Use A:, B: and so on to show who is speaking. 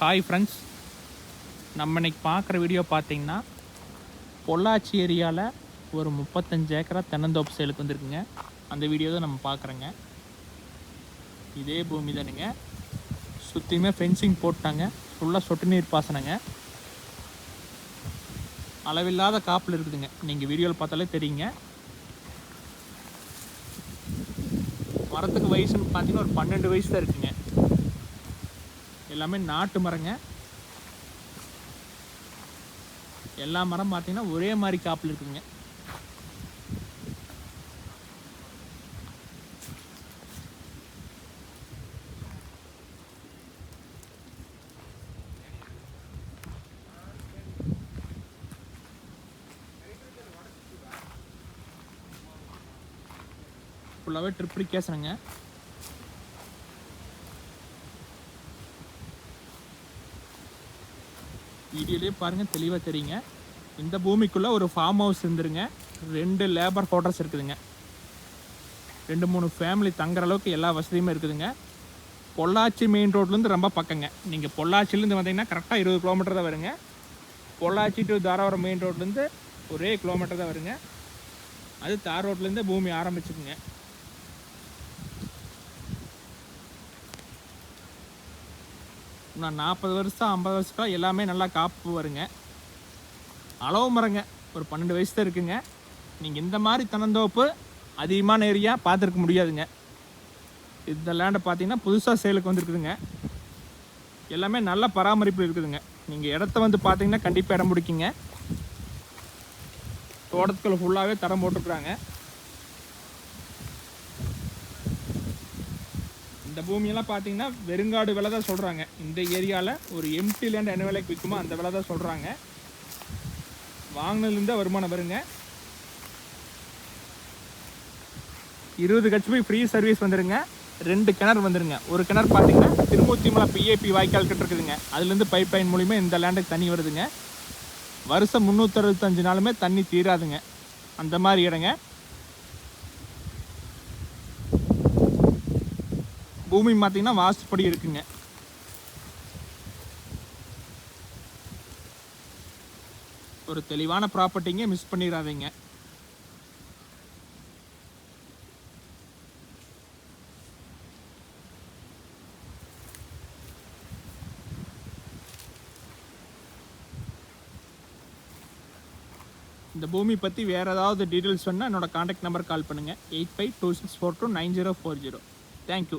A: Hi friends நம்ம இன்னைக்கு பார்க்குற வீடியோ பார்த்தீங்கன்னா பொள்ளாச்சி ஏரியாவில் ஒரு முப்பத்தஞ்சு ஏக்கரா தென்னந்தோப்பு சேலுக்கு வந்துருக்குங்க. அந்த வீடியோ தான் நம்ம பார்க்குறோங்க. இதே பூமி தானுங்க. சுற்றியுமே ஃபென்சிங் போட்டாங்க. ஃபுல்லாக சொட்டு நீர் பாசனங்க. அளவில்லாத காப்பில் இருக்குதுங்க. நீங்கள் வீடியோவில் பார்த்தாலே தெரியுங்க. மரத்துக்கு வயசுன்னு பார்த்தீங்கன்னா ஒரு பன்னெண்டு வயசு தான் இருக்குங்க. எல்லாமே நாட்டு மரங்க. எல்லா மரம் பார்த்தீங்கன்னா ஒரே மாதிரி காப்பில் இருக்குங்க. ஃபுல்லாகவே ட்ரிப்ளிகேஷனுங்க வீடியோலேயே பாருங்கள் தெளிவாக தெரியுங்க. இந்த பூமிக்குள்ளே ஒரு ஃபார்ம் ஹவுஸ் இருந்துருங்க. ரெண்டு லேபர் குவார்ட்டர்ஸ் இருக்குதுங்க. ரெண்டு மூணு ஃபேமிலி தங்குற அளவுக்கு எல்லா வசதியுமே இருக்குதுங்க. பொள்ளாச்சி மெயின் ரோட்லேருந்து ரொம்ப பக்கங்க. நீங்கள் பொள்ளாச்சிலேருந்து வந்தீங்கன்னா கரெக்டாக இருபது கிலோமீட்டர் தான் வருங்க. பொள்ளாச்சி டு தாராபுரம் மெயின் ரோட்லேருந்து ஒரே கிலோமீட்டர் தான் வருங்க. அது தார் ரோட்லேருந்து பூமி ஆரம்பிச்சுக்குங்க. இன்னும் நாற்பது வருஷம் ஐம்பது வருஷத்துக்குலாம் எல்லாமே நல்லா காப்பு வருங்க அளவு மரங்க ஒரு பன்னெண்டு வயசு தான் இருக்குங்க. நீங்கள் இந்த மாதிரி தென்னந்தோப்பு அதிகமான ஏரியா பார்த்துருக்க முடியாதுங்க. இந்த லேண்டை பார்த்தீங்கன்னா புதுசாக சேலுக்கு வந்துருக்குதுங்க. எல்லாமே நல்ல பராமரிப்பு இருக்குதுங்க. நீங்கள் இடத்த வந்து பார்த்தீங்கன்னா கண்டிப்பாக இடம் பிடிக்குங்க. தோட்டத்துக்குள்ள ஃபுல்லாகவே தரம் போட்டுருக்குறாங்க. இந்த பூமியெல்லாம் பார்த்தீங்கன்னா வெறுங்காடு விலை தான் சொல்கிறாங்க இந்த ஏரியாவில் ஒரு எம்டி லேண்ட் என்ன விலைக்கு விற்குமோ அந்த விலை தான் சொல்கிறாங்க வாங்கினதுலேருந்தே வருமானம் வருங்க. இருபது ஹெச்பி ஃப்ரீ சர்வீஸ் வந்துருங்க. ரெண்டு கிணறு வந்துருங்க. ஒரு கிணறு பார்த்தீங்கன்னா திருமூர்த்திமலை பிஏபி வாய்க்கால் கிட்ட இருக்குதுங்க. அதுலேருந்து பைப் லைன் மூலிமா இந்த லேண்டுக்கு தண்ணி வருதுங்க. வருஷம் முந்நூற்றறுபத்தஞ்சு நாளுமே தண்ணி தீராதுங்க. அந்த மாதிரி இடங்க. பூமி பார்த்தீங்கன்னா வாஸ்துப்படி இருக்குங்க. ஒரு தெளிவான ப்ராப்பர்ட்டிங்க மிஸ் பண்ணிடாதீங்க இந்த பூமி பற்றி வேறு ஏதாவது டீட்டெயில்ஸ் சொன்னால் என்னோடய காண்டாக்ட் நம்பர் கால் பண்ணுங்கள் eight five two six four two nine zero four zero. Thank you